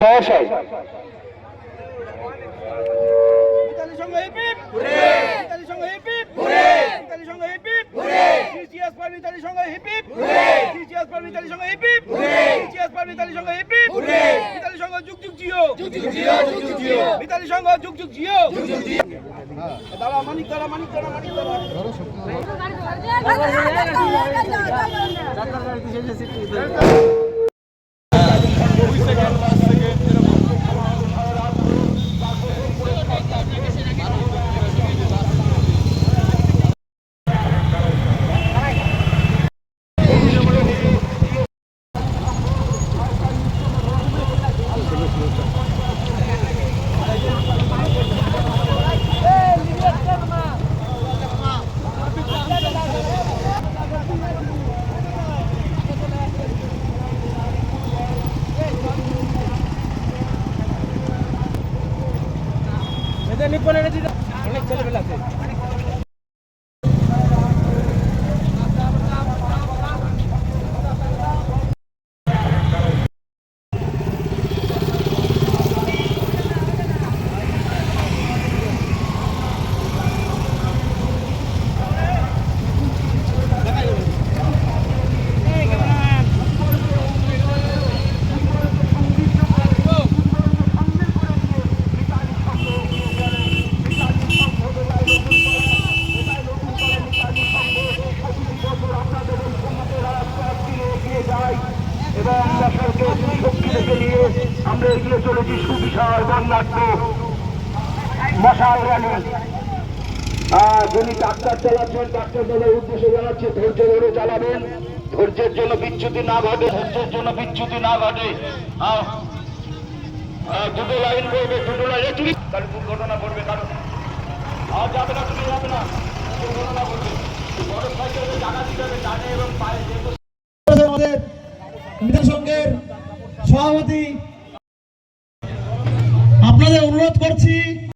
মহাশয় দাদা মানিক দাদা মানিক দাদা মানিক দাদা ನಿಪ್ಪಲ್ಲಿ ಹಿಡಿದಿದ್ದ ಒಳ್ಳೆ ಚಲೋ ಬೆಲ್ಲ এবং দেশেরকে শক্তি থেকে নিয়ে আমরা এগিয়ে চলেছি সুবিশাল বর্ণাঢ্য মশাল র্যালি। যিনি ডাক্তার চালাচ্ছেন, ডাক্তার দলের উদ্দেশ্যে জানাচ্ছি, ধৈর্য ধরে চালাবেন। ধৈর্যের জন্য বিচ্যুতি না ঘটে, ধৈর্যের জন্য বিচ্যুতি না ঘটে। দুটো লাইন করবে দুটো লাইন। তুমি তাহলে দুর্ঘটনা করবে কারণ আর যাবে না, তুমি যাবে না। দুর্ঘটনা করবে মোটর সাইকেলে জায়গা দিতে হবে এবং পায়ে আমাদের সভাপতি আপনাদের অনুরোধ করছি